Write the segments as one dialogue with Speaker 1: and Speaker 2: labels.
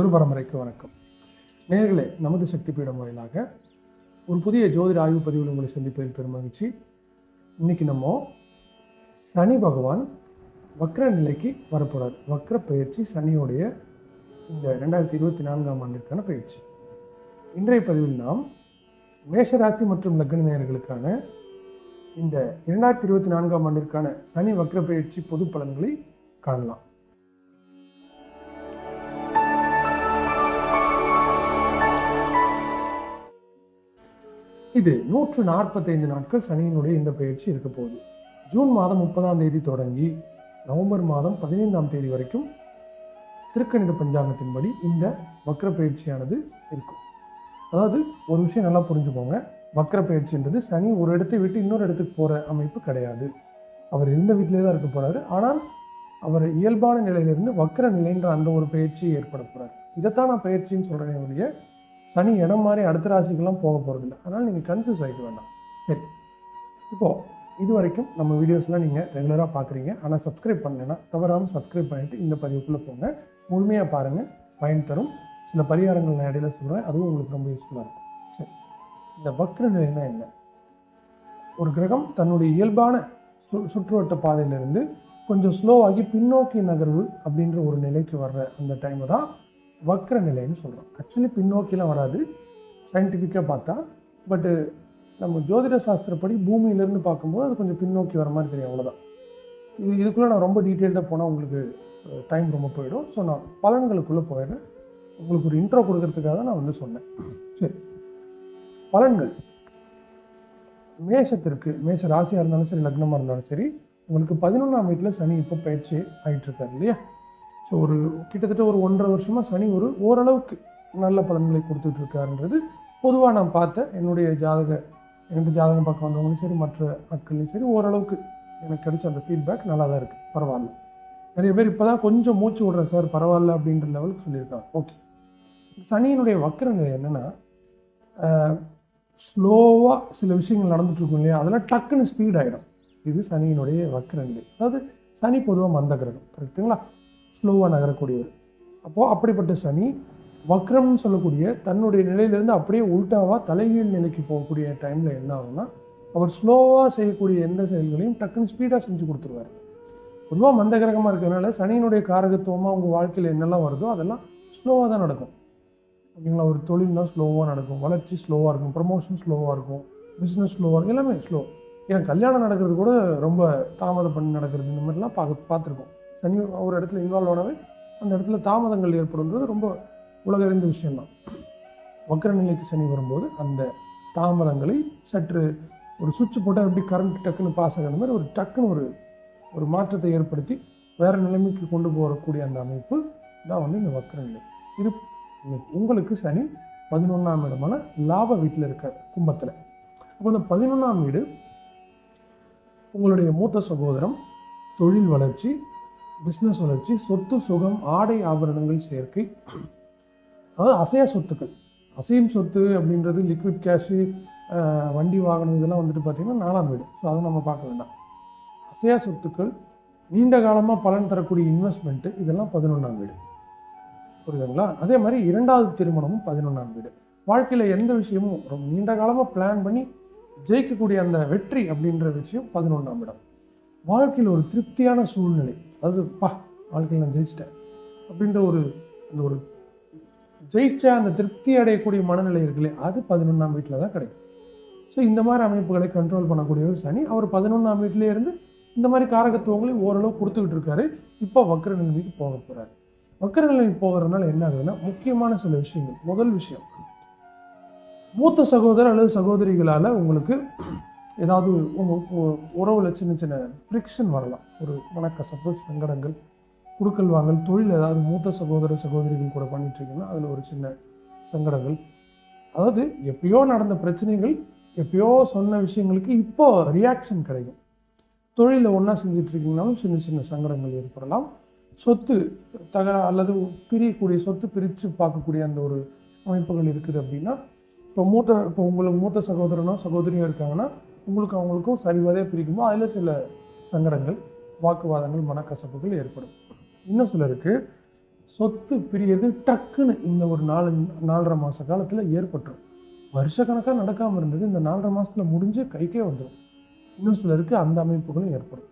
Speaker 1: குரு பரம்பரைக்கு வணக்கம். நேர்களே நமது சக்தி பீடம் வாயிலாக ஒரு புதிய ஜோதிட ஆய்வு பதிவில் உங்களை சந்திப்பதில் பெருமகிழ்ச்சி இன்னைக்கு நம்ம சனி பகவான் வக்ர நிலைக்கு வரப்போறார். வக்ர பயிற்சி சனியோடைய இந்த ரெண்டாயிரத்தி இருபத்தி நான்காம் ஆண்டிற்கான பயிற்சி. இன்றைய பதிவில் நாம் மேஷராசி மற்றும் லக்ன நேர்களுக்கான இந்த இரண்டாயிரத்தி இருபத்தி நான்காம் ஆண்டிற்கான சனி வக்ர பயிற்சி பொது பலன்களை காணலாம். இது நூற்று நாற்பத்தைந்து நாட்கள் சனியினுடைய இந்த பயிற்சி இருக்க போகுது. ஜூன் மாதம் முப்பதாம் தேதி தொடங்கி நவம்பர் மாதம் பதினைந்தாம் தேதி வரைக்கும் திருக்கணித பஞ்சாங்கத்தின்படி இந்த வக்ர பயிற்சியானது இருக்கும். அதாவது ஒரு விஷயம் நல்லா புரிஞ்சுக்கோங்க. வக்ர பயிற்சின்றது சனி ஒரு இடத்தை விட்டு இன்னொரு இடத்துக்கு போகிற அமைப்பு கிடையாது. அவர் இருந்த வீட்டிலே தான் இருக்க போறாரு. ஆனால் அவர் இயல்பான நிலையிலிருந்து வக்ர நிலைன்ற அந்த ஒரு பயிற்சி ஏற்பட போகிறார் இதைத்தான் நான் பயிற்சின்னு சொல்கிறேன் ஒழிய சனி இடம் மாதிரி அடுத்த ராசிக்கெல்லாம் போக போகிறதில்ல அதனால் நீங்கள் கன்ஃபியூஸ் ஆகிக்க வேண்டாம். சரி. இப்போது இது வரைக்கும் நம்ம வீடியோஸ்லாம் நீங்கள் ரெகுலராக பார்க்குறீங்க. ஆனால் சப்ஸ்கிரைப் பண்ணலைன்னா தவறாமல் சப்ஸ்கிரைப் பண்ணிட்டு இந்த பதிவுக்குள்ளே போங்க. முழுமையாக பாருங்கள் பயன் தரும். சில பரிகாரங்கள் நான் இடையில சொல்கிறேன் அதுவும் உங்களுக்கு ரொம்ப யூஸ்ஃபுல்லாக இருக்கும். சரி. இந்த வக்ர நிலைனா என்ன? ஒரு கிரகம் தன்னுடைய இயல்பான சு சுற்றுவட்ட பாதையிலிருந்து கொஞ்சம் ஸ்லோவாகி பின்னோக்கி நகர்வு அப்படின்ற ஒரு நிலைக்கு வர்ற அந்த டைமை தான் வக்ர நிலைன்னு சொல்கிறோம் ஆக்சுவலி பின்னோக்கிலாம் வராது சயின்டிஃபிக்காக பார்த்தா. பட்டு நம்ம ஜோதிட சாஸ்திரப்படி பூமியிலேருந்து பார்க்கும்போது அது கொஞ்சம் பின்னோக்கி வர மாதிரி தெரியும். அவ்வளோதான் இது இதுக்குள்ளே நான் ரொம்ப டீட்டெயில்டாக போனால் உங்களுக்கு டைம் ரொம்ப போயிடும். ஸோ நான் பலன்களுக்குள்ளே போயிடுறேன். உங்களுக்கு ஒரு இன்ட்ரோ கொடுக்கறதுக்காக நான் வந்து சொன்னேன். சரி. பலன்கள். மேஷத்திற்கு மேஷ ராசியாக இருந்தாலும் சரி லக்னமாக இருந்தாலும் சரி உங்களுக்கு பதினொன்றாம் வீட்டில் சனி இப்போ பயிற்சி ஆகிட்டு இருக்காரு இல்லையா? ஸோ ஒரு கிட்டத்தட்ட ஒரு ஒன்றரை வருஷமாக சனி ஒரு ஓரளவுக்கு நல்ல பலன்களை கொடுத்துட்டு இருக்காருன்றது பொதுவாக நான் பார்த்த என்னுடைய ஜாதக எனக்கு ஜாதகம் பார்க்க வந்தவங்களும் சரி மற்ற மக்கள்லையும் சரி ஓரளவுக்கு எனக்கு கிடைச்ச அந்த ஃபீட்பேக் நல்லா தான் இருக்குது பரவாயில்ல. நிறைய பேர் இப்போ தான் கொஞ்சம் மூச்சு விடுறேன் சார் பரவாயில்ல அப்படின்ற லெவலுக்கு சொல்லியிருக்காங்க. ஓகே சனியினுடைய வக்கர நிலை என்னென்னா ஸ்லோவாக சில விஷயங்கள் நடந்துகிட்ருக்கும் இல்லையா? அதெல்லாம் டக்குன்னு ஸ்பீட் ஆகிடும் இது சனியினுடைய வக்கர நிலை அதாவது சனி பொதுவாக மந்த கிரகம் கரெக்டுங்களா ஸ்லோவாக நகரக்கூடியவர். அப்போது அப்படிப்பட்ட சனி வக்ரம்னு சொல்லக்கூடிய தன்னுடைய நிலையிலேருந்து அப்படியே உல்ட்டாவாக தலைகீழ் நிலைக்கு போகக்கூடிய டைமில் என்ன ஆகும்னா அவர் ஸ்லோவாக செய்யக்கூடிய எந்த செயல்களையும் டக்குன்னு ஸ்பீடாக செஞ்சு கொடுத்துருவார். பொதுவாக மந்த கிரகமாக இருக்கிறதுனால சனியினுடைய காரகத்துவமாக உங்கள் வாழ்க்கையில் என்னெல்லாம் வருதோ அதெல்லாம் ஸ்லோவாக தான் நடக்கும். ஓகேங்களா? ஒரு தொழில்னா ஸ்லோவாக நடக்கும். வளர்ச்சி ஸ்லோவாக இருக்கும். ப்ரமோஷன் ஸ்லோவாக இருக்கும். பிஸ்னஸ் ஸ்லோவாக இருக்கும். எல்லாமே ஸ்லோ ஏன் கல்யாணம் நடக்கிறது கூட ரொம்ப தாமதம் பண்ணி நடக்கிறது இந்த மாதிரிலாம் பார்க்க பார்த்துருக்கோம். சனி ஒரு இடத்துல இன்வால்வ் ஆனவே அந்த இடத்துல தாமதங்கள் ஏற்படுன்றது ரொம்ப உலகறிந்த விஷயம்தான். வக்கர நிலைக்கு சனி வரும்போது அந்த தாமதங்களை சற்று ஒரு சுவிட்ச் போட்டால் எப்படி கரண்ட் டக்குன்னு பாஸ் ஆகிற மாதிரி ஒரு டக்குன்னு ஒரு ஒரு மாற்றத்தை ஏற்படுத்தி வேறு நிலைமைக்கு கொண்டு போகக்கூடிய அந்த அமைப்பு தான் வந்து இந்த வக்கர நிலை. இது உங்களுக்கு சனி பதினொன்றாம் இடமான லாப வீட்டில் இருக்கார் கும்பத்தில். அப்போ இந்த பதினொன்றாம் வீடு உங்களுடைய மூத்த சகோதரம் தொழில் வளர்ச்சி பிஸ்னஸ் வளர்ச்சி சொத்து சுகம் ஆடை ஆபரணங்கள் சேர்க்கை. அதாவது அசையா சொத்துக்கள். அசையும் சொத்து அப்படின்றது லிக்விட் கேஷு வண்டி வாகனம் இதெல்லாம் வந்துட்டு பார்த்திங்கன்னா நாலாம் வீடு. ஸோ அதை நம்ம பார்க்க வேண்டாம். அசையா சொத்துக்கள் நீண்ட காலமாக பலன் தரக்கூடிய இன்வெஸ்ட்மெண்ட்டு இதெல்லாம் பதினொன்றாம் வீடு. புரியுதுங்களா? அதே மாதிரி இரண்டாவது திருமணமும் பதினொன்றாம் வீடு. வாழ்க்கையில் எந்த விஷயமும் ரொம்ப நீண்ட காலமாக பிளான் பண்ணி ஜெயிக்கக்கூடிய அந்த வெற்றி அப்படின்ற விஷயம் பதினொன்றாம் இடம். வாழ்க்கையில் ஒரு திருப்தியான சூழ்நிலை. அதாவது பா வாழ்க்கையில் நான் ஜெயிச்சிட்டேன். அப்படின்ற ஒரு அந்த ஒரு ஜெயிச்ச அந்த திருப்தி அடையக்கூடிய மனநிலை இருக்குல்லையே அது பதினொன்றாம் வீட்டில் தான் கிடைக்கும். ஸோ இந்த மாதிரி அமைப்புகளை கண்ட்ரோல் பண்ணக்கூடிய ஒரு சனி அவர் பதினொன்றாம் வீட்டிலே இருந்து இந்த மாதிரி காரகத்துவங்களையும் ஓரளவு கொடுத்துக்கிட்டு இருக்காரு. இப்போ வக்கர நிலைமைக்கு போக போகிறாரு வக்கர நிலைமைக்கு போகிறதுனால என்ன ஆகுதுன்னா முக்கியமான சில விஷயங்கள். முதல் விஷயம் மூத்த சகோதரர் அல்லது சகோதரிகளால் உங்களுக்கு ஏதாவது உங்கள் உறவில் சின்ன சின்ன ஃப்ரிக்ஷன் வரலாம். ஒரு மனக்கசப்பு சங்கடங்கள் குடுக்கல் வாங்கல் தொழில் ஏதாவது மூத்த சகோதர சகோதரிகள் கூட பண்ணிட்டுருக்கீங்கன்னா அதில் ஒரு சின்ன சங்கடங்கள். அதாவது எப்பயோ நடந்த பிரச்சனைகள் எப்பயோ சொன்ன விஷயங்களுக்கு இப்போ ரியாக்ஷன் கிடைக்கும். தொழிலில் ஒன்றா செஞ்சிட்ருக்கீங்கனாலும் சின்ன சின்ன சங்கடங்கள் ஏற்படலாம். சொத்து தகர அல்லது பிரியக்கூடிய சொத்து பிரித்து பார்க்கக்கூடிய அந்த ஒரு அமைப்புகள் இருக்குது அப்படின்னா இப்போ மூத்த இப்போ உங்களுக்கு மூத்த சகோதரனோ சகோதரியோ இருக்காங்கன்னா உங்களுக்கு அவங்களுக்கும் சரிவதையாக பிரிக்குமோ அதில் சில சங்கடங்கள் வாக்குவாதங்கள் மனக்கசப்புகள் ஏற்படும். இன்னும் சிலருக்கு சொத்து பிரியது டக்குன்னு இந்த ஒரு நாலு நாலரை மாத காலத்தில் ஏற்பட்டுரும். வருஷக்கணக்காக நடக்காமல் இருந்தது இந்த நாலரை மாதத்தில் முடிஞ்சு கைக்கே வந்துடும் இன்னும் சிலருக்கு அந்த அமைப்புகளும் ஏற்படும்.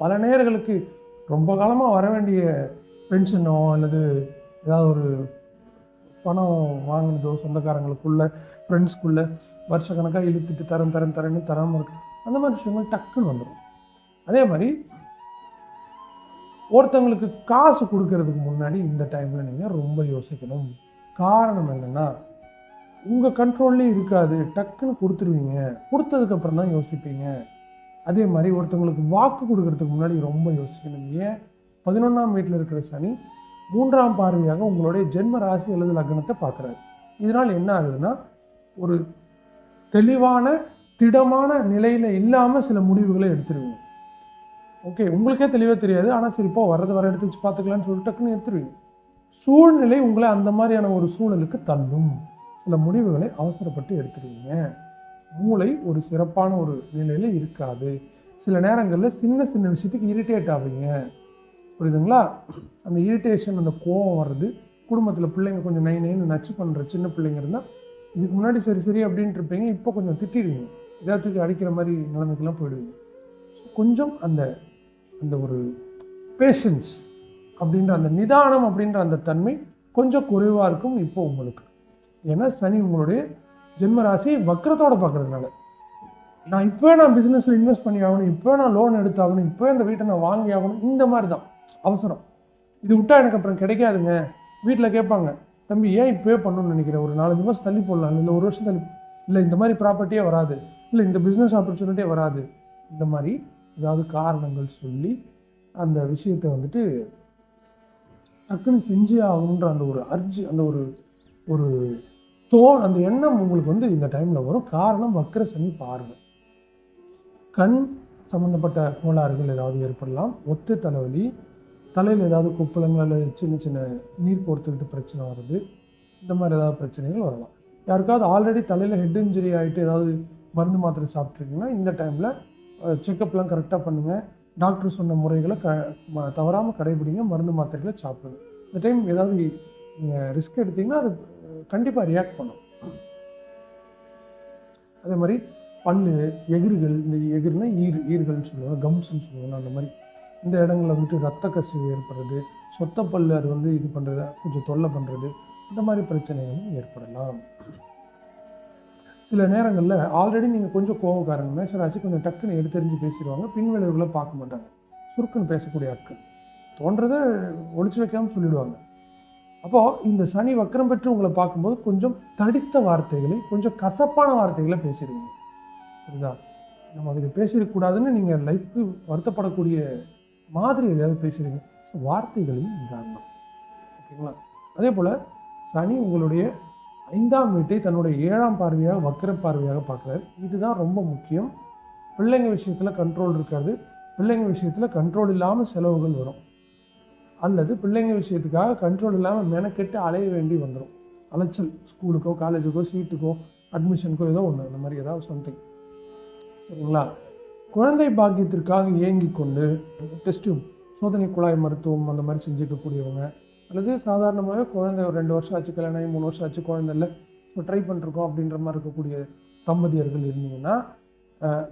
Speaker 1: பல நேர்களுக்கு ரொம்ப காலமாக வர வேண்டிய பென்ஷனோ அல்லது ஏதாவது ஒரு பணம் வாங்கினதோ சொந்தக்காரங்களுக்குள்ள ஃப்ரெண்ட்ஸ்க்குள்ள வருஷக்கணக்காக இழுத்துட்டு தரேன் தரேன் தரேன்னு தராமல் இருக்கு. அந்த மாதிரி விஷயங்கள் டக்குன்னு வந்துடும் அதே மாதிரி ஒருத்தவங்களுக்கு காசு கொடுக்கறதுக்கு முன்னாடி இந்த டைமில் நீங்கள் ரொம்ப யோசிக்கணும். காரணம் என்னென்னா உங்கள் கண்ட்ரோல்லையும் இருக்காது. டக்குன்னு கொடுத்துருவீங்க. கொடுத்ததுக்கப்புறம் தான் யோசிப்பீங்க. அதே மாதிரி ஒருத்தவங்களுக்கு வாக்கு கொடுக்கறதுக்கு முன்னாடி ரொம்ப யோசிக்கணும். ஏன்? பதினொன்றாம் வீட்டில் இருக்கிற சனி மூன்றாம் பார்வையாக உங்களுடைய ஜென்ம ராசி அல்லது லக்னத்தை பார்க்குறாரு. இதனால் என்ன ஆகுதுன்னா ஒரு தெளிவான திடமான நிலையில் இல்லாமல் சில முடிவுகளை எடுத்துருவீங்க. ஓகே உங்களுக்கே தெளிவாக தெரியாது. ஆனால் சரி இப்போ வர்றது வர எடுத்து வச்சு பார்த்துக்கலாம்னு சொல்லிட்டு டக்குன்னு எடுத்துருவீங்க. சூழ்நிலை உங்களை அந்த மாதிரியான ஒரு சூழலுக்கு தள்ளும். சில முடிவுகளை அவசரப்பட்டு எடுத்துருவீங்க. மூளை ஒரு சிறப்பான ஒரு நிலையில் இருக்காது. சில நேரங்களில் சின்ன சின்ன விஷயத்துக்கு இரிட்டேட் ஆவீங்க. புரியுதுங்களா? அந்த இரிட்டேஷன் அந்த கோவம் வர்றது குடும்பத்தில் பிள்ளைங்க கொஞ்சம் நை நைன்னு நச்சு பண்ணுற சின்ன பிள்ளைங்க இருந்தால் இதுக்கு முன்னாடி சரி சரி அப்படின்ட்டு இருப்பீங்க இப்போ கொஞ்சம் திட்டிடுவீங்க. எல்லாத்துக்கும் அடிக்கிற மாதிரி நிலைமைக்கெல்லாம் போயிடுவீங்க. ஸோ கொஞ்சம் அந்த அந்த ஒரு பேஷன்ஸ் அப்படின்ற அந்த நிதானம் அப்படின்ற அந்த தன்மை கொஞ்சம் குறைவாக இருக்கும் இப்போ உங்களுக்கு. ஏன்னா சனி உங்களுடைய ஜென்ம ராசி வக்கரத்தோடு பார்க்கறதுனால. நான் இப்போ நான் பிஸ்னஸில் இன்வெஸ்ட் பண்ணி ஆகணும் இப்போ நான் லோன் எடுத்தாகணும் இப்போ இந்த வீட்டை நான் வாங்கி ஆகணும் இந்த மாதிரி தான் அவசரம். இது விட்டால் எனக்கு அப்புறம் கிடைக்காதுங்க. வீட்டில் கேட்பாங்க தம்பி ஏன் இப்போவே பண்ணணும்னு நினைக்கிறேன் ஒரு நாலஞ்சு மாதம் தள்ளி போடலாம். இல்லை ஒரு வருஷம் தள்ளி இல்லை இந்த மாதிரி ப்ராப்பர்ட்டியே வராது. இல்லை இந்த பிஸ்னஸ் ஆப்பர்ச்சுனிட்டியே வராது. இந்த மாதிரி ஏதாவது காரணங்கள் சொல்லி அந்த விஷயத்தை வந்துட்டு டக்குன்னு செஞ்சே ஆகணுன்ற அந்த ஒரு அர்ஜி அந்த ஒரு ஒரு தோ அந்த எண்ணம் உங்களுக்கு வந்து இந்த டைமில் வரும். காரணம் வக்கர சனி பார்வை. கண் சம்மந்தப்பட்ட கோளாறுகள் ஏதாவது ஏற்படலாம். ஒத்த தலைவலி தலையில் ஏதாவது குப்பளங்கள் அல்லது சின்ன சின்ன நீர் கோர்த்துக்கிட்டு பிரச்சனை வருது இந்த மாதிரி ஏதாவது பிரச்சனைகள் வரலாம். யாருக்காவது ஆல்ரெடி தலையில் ஹெட் இன்ஜுரி ஆகிட்டு ஏதாவது மருந்து மாத்திரை சாப்பிட்ருக்கீங்கன்னா இந்த டைமில் செக்கப்லாம் கரெக்டாக பண்ணுங்கள் டாக்டர் சொன்ன முறைகளை க தவறாமல் கடைபிடிங்க மருந்து மாத்திரைகளை சாப்பிடுங்க. இந்த டைம் ஏதாவது நீங்கள் ரிஸ்க் எடுத்தீங்கன்னா அது கண்டிப்பாக ரியாக்ட் பண்ணும். அதே மாதிரி பல் எகிர்கள் இந்த எகிர்னா ஈர் ஈர்கள்னு சொல்லுவாங்க கம்ஸ்ன்னு சொல்லுவாங்க அந்த மாதிரி இந்த இடங்களில் வந்துட்டு ரத்த கசிவு ஏற்படுறது சொத்த பல்லு அது வந்து இது பண்ணுறது கொஞ்சம் தொல்லை பண்ணுறது இந்த மாதிரி பிரச்சனைகளும் ஏற்படலாம். சில நேரங்களில் ஆல்ரெடி நீங்கள் கொஞ்சம் கோவக்காரங்க மேஷராசி கொஞ்சம் டக்குன்னு எடுத்தறிஞ்சு பேசிடுவாங்க பின்விளைவுகளை பார்க்க மாட்டாங்க. சுருக்குன்னு பேசக்கூடிய ஆட்கள். தோன்றதை ஒழிச்சு வைக்காமல் சொல்லிடுவாங்க. அப்போது இந்த சனி வக்கரம் பெற்று உங்களை பார்க்கும்போது கொஞ்சம் தடித்த வார்த்தைகளை கொஞ்சம் கசப்பான வார்த்தைகளை பேசிடுவீங்க. புரியுதா? நம்ம அதுக்கு பேசிடக்கூடாதுன்னு நீங்கள் லைஃப்க்கு வருத்தப்படக்கூடிய மாதிரி பேசுகிறீங்க பேசுறீங்க வார்த்தைகளையும் நிதானம் ஓகேங்களா? அதே போல் சனி உங்களுடைய ஐந்தாம் வீட்டை தன்னுடைய ஏழாம் பார்வையாக வக்கர பார்வையாக பார்க்குறாரு. இதுதான் ரொம்ப முக்கியம். பிள்ளைங்க விஷயத்தில் கண்ட்ரோல் இருக்காது. பிள்ளைங்க விஷயத்தில் கண்ட்ரோல் இல்லாமல் செலவுகள் வரும். அல்லது பிள்ளைங்க விஷயத்துக்காக கண்ட்ரோல் இல்லாமல் மெனக்கெட்டு அலைய வேண்டி வந்துடும் அலைச்சல் ஸ்கூலுக்கோ காலேஜுக்கோ சீட்டுக்கோ அட்மிஷனுக்கோ ஏதோ ஒன்று அந்த மாதிரி ஏதாவது சம்திங் சரிங்களா? குழந்தை பாக்கியத்திற்காக ஏங்கி கொண்டு டெஸ்ட் சோதனை குழாய் மருத்துவம் அந்த மாதிரி செஞ்சுக்கக்கூடியவங்க அல்லது சாதாரணமாகவே குழந்தை ஒரு ரெண்டு வருஷம் ஆச்சு கல்யாணம் மூணு வருஷம் ஆச்சு குழந்தை இல்லை இப்போ ட்ரை பண்ணிருக்கோம் அப்படின்ற மாதிரி இருக்கக்கூடிய தம்பதியர்கள் இருந்தீங்கன்னா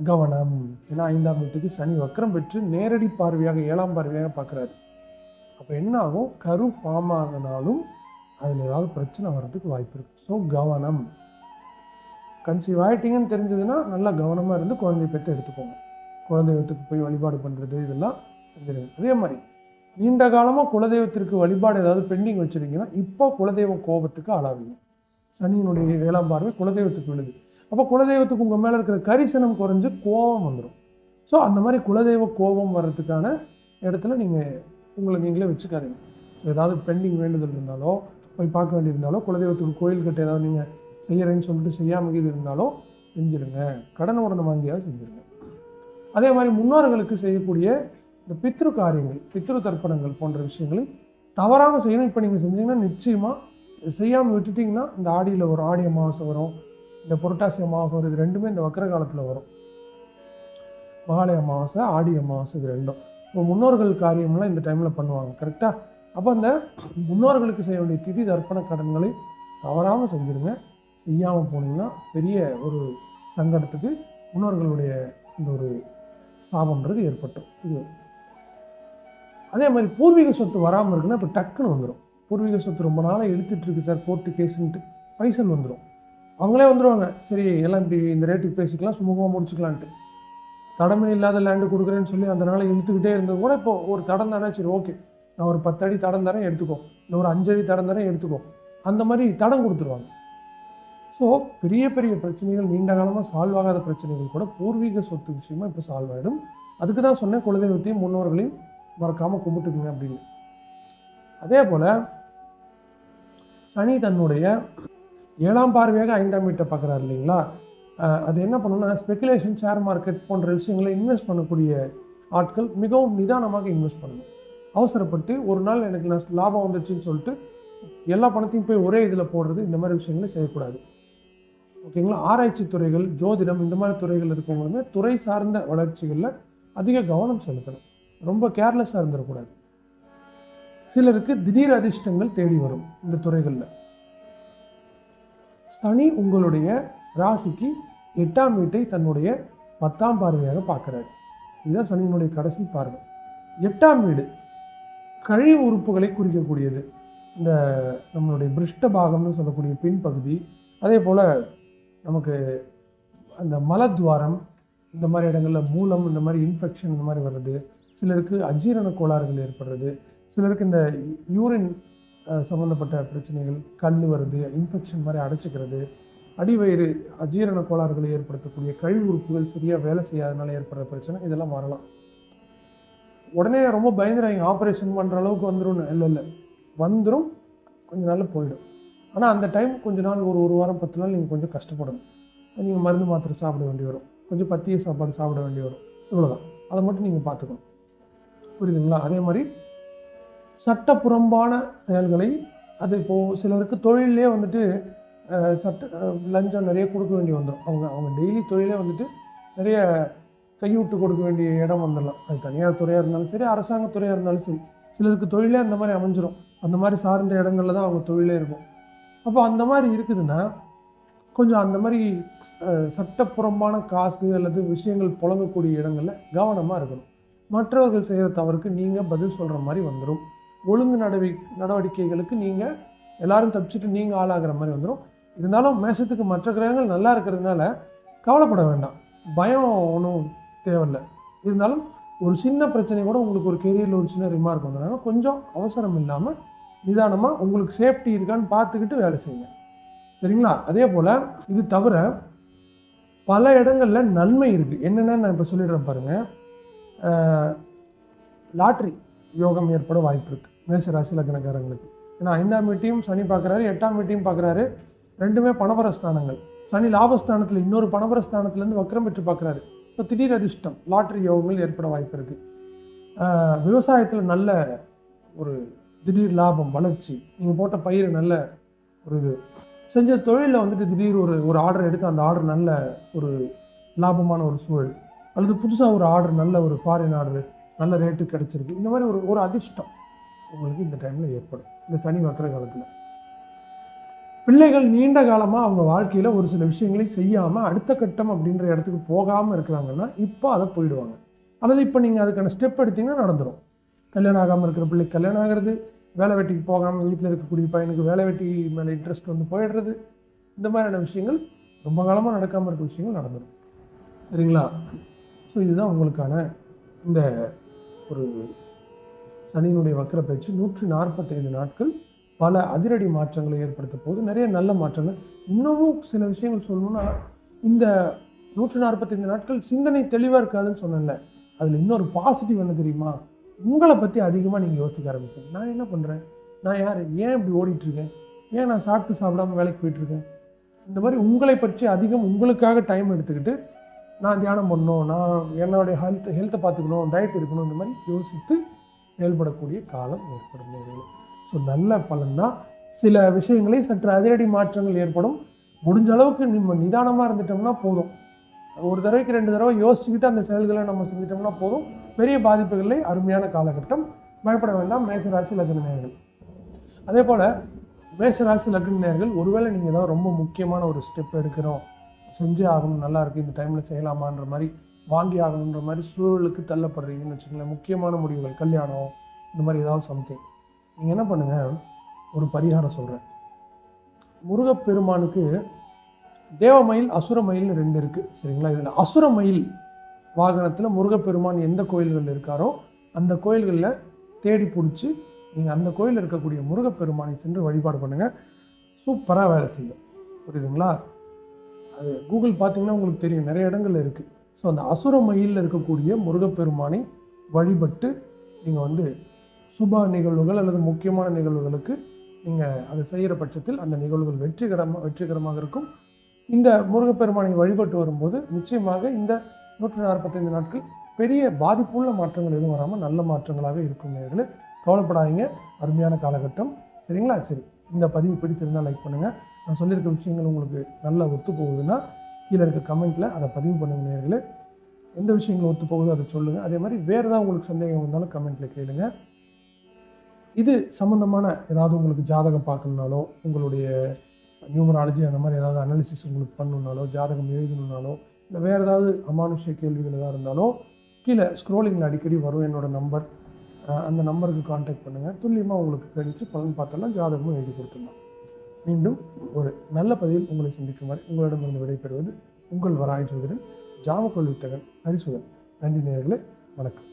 Speaker 1: கவனம். ஏன்னா ஐந்தாம் வீட்டுக்கு சனி வக்கரம் பெற்று நேரடி பார்வையாக ஏழாம் பார்வையாக பார்க்குறாரு. அப்போ என்ன ஆகும்? கரு ஃபார்ம் ஆகினாலும் அதில் ஏதாவது பிரச்சனை வர்றதுக்கு வாய்ப்பு இருக்குது ஸோ கவனம். கன்சீவ் ஆகிட்டீங்கன்னு தெரிஞ்சதுன்னா நல்லா கவனமாக இருந்து குழந்தை பெற்று எடுத்துக்கோங்க. குலதெய்வத்துக்கு போய் வழிபாடு பண்ணுறது இதெல்லாம் செஞ்சிருங்க அதே மாதிரி நீண்ட காலமாக குலதெய்வத்திற்கு வழிபாடு ஏதாவது பெண்டிங் வச்சுருக்கீங்கன்னா இப்போ குலதெய்வம் கோபத்துக்கு ஆளாவீங்க. சனியினுடைய ஏழாம் பார்வை குலதெய்வத்துக்கு விழுது. அப்போ குலதெய்வத்துக்கு உங்கள் மேலே இருக்கிற கரிசனம் குறைஞ்சு கோபம் வந்துடும் ஸோ அந்த மாதிரி குலதெய்வ கோபம் வர்றதுக்கான இடத்துல நீங்கள் உங்களை நீங்களே வச்சுக்காதீங்க. ஸோ ஏதாவது பெண்டிங் வேண்டுதல் இருந்தாலோ போய் பார்க்க வேண்டியிருந்தாலோ குலதெய்வத்துக்கு கோயில் கட்ட ஏதாவது நீங்கள் செய்கிறேன்னு சொல்லிட்டு செய்யாமல் இது இருந்தாலோ செஞ்சுருங்க. கடன் உடனே வாங்கியாவது செஞ்சுருங்க. அதே மாதிரி முன்னோர்களுக்கு செய்யக்கூடிய இந்த பித்ரு காரியங்கள் பித்ரு தர்ப்பணங்கள் போன்ற விஷயங்களை தவறாமல் செய்யணும். இப்போ நீங்கள் செஞ்சீங்கன்னா நிச்சயமாக செய்யாமல் விட்டுட்டிங்கன்னா இந்த ஆடியில் வரும். ஆடி அமாவாசை வரும் இந்த புரட்டாசி அமாவாசை வரும் இது ரெண்டுமே இந்த வக்கர காலத்தில் வரும். மகாலய அமாவாசை ஆடி அமாவாசை இது ரெண்டும். இப்போ முன்னோர்கள் காரியம்லாம் இந்த டைமில் பண்ணுவாங்க கரெக்டாக அப்போ அந்த முன்னோர்களுக்கு செய்ய வேண்டிய திதி தர்ப்பண கடன்களை தவறாமல் செஞ்சுருங்க. செய்யாமல் போனீங்கன்னா பெரிய ஒரு சங்கடத்துக்கு முன்னோர்களுடைய இந்த ஒரு சாபம்ன்றது ஏற்பட்டும் இது. அதே மாதிரி பூர்வீக சொத்து வராமல் இருக்குன்னா இப்போ டக்குன்னு வந்துடும் பூர்வீக சொத்து ரொம்ப நாளாக இழுத்துட்டு சார் கோர்ட்டு கேஸுன்ட்டு பைசல் வந்துடும் அவங்களே வந்துடுவாங்க சரி எல்லாம் இப்படி இந்த ரேட்டுக்கு பேசிக்கலாம் சுமூகமாக முடிச்சுக்கலான்ட்டு. தடமே இல்லாத லேண்டு கொடுக்குறேன்னு சொல்லி அந்த நாளை இழுத்துக்கிட்டே இருந்தது கூட இப்போ ஒரு தடம் தானே சரி ஓகே நான் ஒரு பத்து அடி தடம் தரேன் எடுத்துக்கோ. இல்லை ஒரு அஞ்சடி தடம் தரேன் எடுத்துக்கோ. அந்த மாதிரி தடம் கொடுத்துருவாங்க. ஸோ பெரிய பெரிய பிரச்சனைகள் நீண்ட காலமாக சால்வ் ஆகாத பிரச்சனைகள் கூட பூர்வீக சொத்து விஷயமா இப்போ சால்வ் ஆகிடும் அதுக்கு தான் சொன்னேன் குலதெய்வத்தையும் முன்னோர்களையும் மறக்காமல் கும்பிட்டுக்குங்க அப்படின்னு. அதே போல் சனி தன்னுடைய ஏழாம் பார்வையாக ஐந்தாம் வீட்டை பார்க்குறாரு இல்லைங்களா? அது என்ன பண்ணணும்னா ஸ்பெகுலேஷன் ஷேர் மார்க்கெட் போன்ற விஷயங்களை இன்வெஸ்ட் பண்ணக்கூடிய ஆட்கள் மிகவும் நிதானமாக இன்வெஸ்ட் பண்ணணும். அவசரப்பட்டு ஒரு நாள் எனக்கு நான் லாபம் வந்துச்சுன்னு சொல்லிட்டு எல்லா பணத்தையும் போய் ஒரே இதில் போடுறது இந்த மாதிரி விஷயங்களை செய்யக்கூடாது. ஓகேங்களா? ஆராய்ச்சி துறைகள் ஜோதிடம் இந்த மாதிரி துறைகள் இருக்கவங்களுமே துறை சார்ந்த வளர்ச்சிகளில் அதிக கவனம் செலுத்தணும். ரொம்ப கேர்லெஸ்ஸாக இருந்துடக்கூடாது சிலருக்கு திடீர் அதிர்ஷ்டங்கள் தேடி வரும் இந்த துறைகளில். சனி உங்களுடைய ராசிக்கு எட்டாம் வீட்டை தன்னுடைய பத்தாம் பார்வையாக பார்க்குறாரு. இதுதான் சனியினுடைய கடைசி பார்வை. எட்டாம் வீடு கழிவு உறுப்புகளை குறிக்கக்கூடியது. இந்த நம்மளுடைய பிருஷ்ட பாகம்னு சொல்லக்கூடிய பின்பகுதி அதே போல் நமக்கு அந்த மலத்வாரம் இந்த மாதிரி இடங்களில் மூலம் இந்த மாதிரி இன்ஃபெக்ஷன் இந்த மாதிரி வர்றது சிலருக்கு அஜீரண கோளாறுகள் ஏற்படுறது சிலருக்கு இந்த யூரின் சம்மந்தப்பட்ட பிரச்சனைகள் கல் வருது இன்ஃபெக்ஷன் மாதிரி அடைச்சிக்கிறது அடிவயிறு அஜீரண கோளாறுகளை ஏற்படுத்தக்கூடிய கழிவு உறுப்புகள் சரியாக வேலை செய்யாதனால ஏற்படுற பிரச்சனை இதெல்லாம் வரலாம். உடனே ரொம்ப பயந்துறாங்க ஆப்ரேஷன் பண்ணுற அளவுக்கு வந்துடும் இல்லை இல்லை. வந்துடும் கொஞ்ச நாளில் போயிடும். ஆனால் அந்த டைம் கொஞ்ச நாள் ஒரு ஒரு வாரம் பத்து நாள் நீங்கள் கொஞ்சம் கஷ்டப்படணும். நீங்கள் மருந்து மாத்திரை சாப்பிட வேண்டி வரும். கொஞ்சம் பத்திய சாப்பாடு சாப்பிட வேண்டி வரும். இவ்வளோதான் அதை மட்டும் நீங்கள் பார்த்துக்கணும். புரியுதுங்களா? அதே மாதிரி சட்டப்புறம்பான செயல்களை அது இப்போது சிலருக்கு தொழிலே வந்துட்டு சட்ட லஞ்சம் நிறைய கொடுக்க வேண்டி வந்துடும் அவங்க அவங்க டெய்லி தொழிலே வந்துட்டு நிறைய கைவிட்டு கொடுக்க வேண்டிய இடம் வந்துடலாம். அது தனியார் துறையாக இருந்தாலும் சரி அரசாங்க துறையாக இருந்தாலும் சரி. சிலருக்கு தொழிலே அந்த மாதிரி அமைஞ்சிடும் அந்த மாதிரி சார்ந்த இடங்கள்ல தான் அவங்க தொழிலே இருக்கும். அப்போ அந்த மாதிரி இருக்குதுன்னா கொஞ்சம் அந்த மாதிரி சட்டப்புறமான காசு அல்லது விஷயங்கள் புழங்கக்கூடிய இடங்களில் கவனமாக இருக்கணும். மற்றவர்கள் செய்கிற தவறுக்கு நீங்கள் பதில் சொல்கிற மாதிரி வந்துடும் ஒழுங்கு நடவடி நடவடிக்கைகளுக்கு நீங்கள் எல்லாரும் தப்பிச்சுட்டு நீங்கள் ஆளாகிற மாதிரி வந்துடும் இருந்தாலும் மேஷத்துக்கு மற்ற கிரகங்கள் நல்லா இருக்கிறதுனால கவலைப்பட வேண்டாம். பயம் ஒன்றும் தேவையில்லை. இருந்தாலும் ஒரு சின்ன பிரச்சனை கூட உங்களுக்கு ஒரு கெரியரில் ஒரு சின்ன ரிமார்க் வந்ததுனால கொஞ்சம் அவசரம் இல்லாமல் நிதானமாக உங்களுக்கு சேஃப்டி இருக்கான்னு பார்த்துக்கிட்டு வேலை செய்யுங்க. சரிங்களா? அதே போல் இது தவிர பல இடங்களில் நன்மை இருக்குது என்னென்னு நான் இப்போ சொல்லிடுறேன் பாருங்கள் லாட்ரி யோகம் ஏற்பட வாய்ப்பு இருக்குது மேசராசி லக்னக்காரங்களுக்கு. ஏன்னா ஐந்தாம் வீட்டையும் சனி பார்க்குறாரு எட்டாம் வீட்டையும் பார்க்குறாரு ரெண்டுமே பணபர ஸ்தானங்கள் சனி லாபஸ்தானத்தில் இன்னொரு பணபர ஸ்தானத்துலேருந்து வக்ரம் பெற்று பார்க்குறாரு இப்போ திடீர் அதிர்ஷ்டம் லாட்ரி யோகங்கள் ஏற்பட வாய்ப்பு இருக்குது விவசாயத்தில் நல்ல ஒரு திடீர் லாபம் வளர்ச்சி. நீங்கள் போட்ட பயிர் நல்ல ஒரு இது. செஞ்ச தொழிலில் வந்துட்டு திடீர் ஒரு ஒரு ஆர்டர் எடுத்து அந்த ஆர்டர் நல்ல ஒரு லாபமான ஒரு சூழல். அல்லது புதுசாக ஒரு ஆர்டர் நல்ல ஒரு ஃபாரின் ஆர்டர் நல்ல ரேட்டு கிடச்சிருக்கு. இந்த மாதிரி ஒரு ஒரு அதிர்ஷ்டம் உங்களுக்கு இந்த டைமில் ஏற்படும். இந்த சனி வக்கர காலத்தில். பிள்ளைகள் நீண்ட காலமாக அவங்க வாழ்க்கையில் ஒரு சில விஷயங்களை செய்யாமல் அடுத்த கட்டம் அப்படின்ற இடத்துக்கு போகாமல் இருக்கிறாங்கன்னா இப்போ அதை போயிடுவாங்க. அல்லது இப்போ நீங்கள் அதுக்கான ஸ்டெப் எடுத்தீங்கன்னா நடந்துடும் கல்யாணம் ஆகாமல் இருக்கிற பிள்ளை கல்யாணம் ஆகிறது வேலை வெட்டிக்கு போகாமல் வீட்டில் இருக்கக்கூடிய பையனுக்கு வேலை வெட்டி மேலே இன்ட்ரெஸ்ட் வந்து போயிடுறது. இந்த மாதிரியான விஷயங்கள் ரொம்ப காலமாக நடக்காமல் இருக்கிற விஷயங்கள் நடந்துடும் சரிங்களா? ஸோ இதுதான் உங்களுக்கான இந்த ஒரு சனியினுடைய வக்கர பயிற்சி. நூற்றி நாற்பத்தைந்து நாட்கள் பல அதிரடி மாற்றங்களை ஏற்படுத்த போது நிறைய நல்ல மாற்றங்கள். இன்னமும் சில விஷயங்கள் சொல்லணும்னா இந்த நூற்றி நாற்பத்தைந்து நாட்கள் சிந்தனை தெளிவாக இருக்காதுன்னு சொன்னேன்ல. அதில் இன்னொரு பாசிட்டிவ் என்ன தெரியுமா? உங்களை பற்றி அதிகமாக நீங்கள் யோசிக்க ஆரம்பிப்பீங்க. நான் என்ன பண்ணுறேன் நான் யார்? ஏன் இப்படி ஓடிட்டுருக்கேன்? ஏன் நான் சாப்பிட்டு சாப்பிடாம வேலைக்கு போயிட்டுருக்கேன்? இந்த மாதிரி உங்களை பற்றி அதிகம் உங்களுக்காக டைம் எடுத்துக்கிட்டு நான் தியானம் பண்ணணும் நான் என்னுடைய ஹெல்த் ஹெல்த்தை பார்த்துக்கணும் டயட் இருக்கணும் இந்த மாதிரி யோசித்து செயல்படக்கூடிய காலம் ஏற்படும் ஸோ நல்ல பலன்தான் சில விஷயங்களை சற்று அதிரடி மாற்றங்கள் ஏற்படும். முடிஞ்ச அளவுக்கு நம்ம நிதானமாக இருந்துட்டோம்னா போதும். ஒரு தடவைக்கு ரெண்டு தடவை யோசிச்சுக்கிட்டு அந்த செயல்களை நம்ம செஞ்சிட்டோம்னா போதும். பெரிய பாதிப்புகளை அருமையான காலகட்டம். பயப்பட வேண்டாம் மேசராசி லக்ன நேர்கள் அதே போல் மேசராசி லக்ன நேர்கள் ஒருவேளை நீங்கள் ஏதாவது ரொம்ப முக்கியமான ஒரு ஸ்டெப் எடுக்கிறோம். செஞ்சே ஆகணும் நல்லாயிருக்கு இந்த டைமில் செய்யலாமான்ற மாதிரி வாங்கி ஆகணுன்ற மாதிரி சூழலுக்கு தள்ளப்படுறீங்கன்னு வச்சுக்கோங்களேன் முக்கியமான முடிவுகள் கல்யாணம் இந்த மாதிரி ஏதாவது சம்திங் நீங்கள் என்ன பண்ணுங்கள் ஒரு பரிகாரம் சொல்கிறேன் முருகப்பெருமானுக்கு தேவமயில் அசுரமயில்னு ரெண்டு இருக்குது சரிங்களா? இதில் அசுரமயில் வாகனத்தில் முருகப்பெருமான் எந்த கோயில்களில் இருக்காரோ அந்த கோயில்களில் தேடி பிடிச்சி நீங்கள் அந்த கோயிலில் இருக்கக்கூடிய முருகப்பெருமானை சென்று வழிபாடு பண்ணுங்கள் சூப்பராக வேலை செய்யும். புரியுதுங்களா? அது கூகுள் பார்த்தீங்கன்னா உங்களுக்கு தெரியும். நிறைய இடங்கள் இருக்குது ஸோ அந்த அசுர மயிலில் இருக்கக்கூடிய முருகப்பெருமானை வழிபட்டு நீங்கள் வந்து சுப நிகழ்வுகள் அல்லது முக்கியமான நிகழ்வுகளுக்கு நீங்கள் அதை செய்கிற பட்சத்தில் அந்த நிகழ்வுகள் வெற்றிகரமாக வெற்றிகரமாக இருக்கும். இந்த முருகப்பெருமானை வழிபட்டு வரும்போது நிச்சயமாக இந்த நூற்றி நாற்பத்தைந்து நாட்கள் பெரிய பாதிப்புள்ள மாற்றங்கள் எதுவும் வராமல் நல்ல மாற்றங்களாகவே இருக்கும் நேர்களே. கவலைப்படாதீங்க. அருமையான காலகட்டம். சரிங்களா? சரி. இந்த பதிவு பிடித்திருந்தால் லைக் பண்ணுங்கள் நான் சொல்லியிருக்க விஷயங்கள் உங்களுக்கு நல்லா ஒத்து போகுதுன்னா கீழே இருக்க கமெண்ட்டில் அதை பதிவு பண்ணுங்க நேர்களே. எந்த விஷயங்கள் ஒத்து போகுதோ அதை சொல்லுங்கள் அதே மாதிரி வேறு ஏதாவது உங்களுக்கு சந்தேகம் வந்தாலும் கமெண்ட்டில் கேளுங்க. இது சம்மந்தமான ஏதாவது உங்களுக்கு ஜாதகம் பார்க்கணுனாலோ உங்களுடைய நியூமராலஜி அந்த மாதிரி ஏதாவது அனாலிசிஸ் உங்களுக்கு பண்ணணுனாலோ ஜாதகம் எழுதணுனாலோ இல்லை வேறு ஏதாவது அமானுஷ்ய கேள்விகள் எதாக இருந்தாலும் கீழே ஸ்க்ரோலிங்கில் அடிக்கடி வரும் என்னோடய நம்பர் அந்த நம்பருக்கு காண்டாக்ட் பண்ணுங்கள் துல்லியமாக உங்களுக்கு கழித்து பலன் பார்த்தெல்லாம் ஜாதகமும் எழுதி கொடுத்துடலாம். மீண்டும் ஒரு நல்ல பதிவில் உங்களை சந்திக்குமாறு உங்களிடமிருந்து விடைபெறுவது உங்கள் வராய் சோதரன் ஜாமக்கொள் வித்தகன் ஹரிசுதன். நன்றி நேயர்களே. வணக்கம்.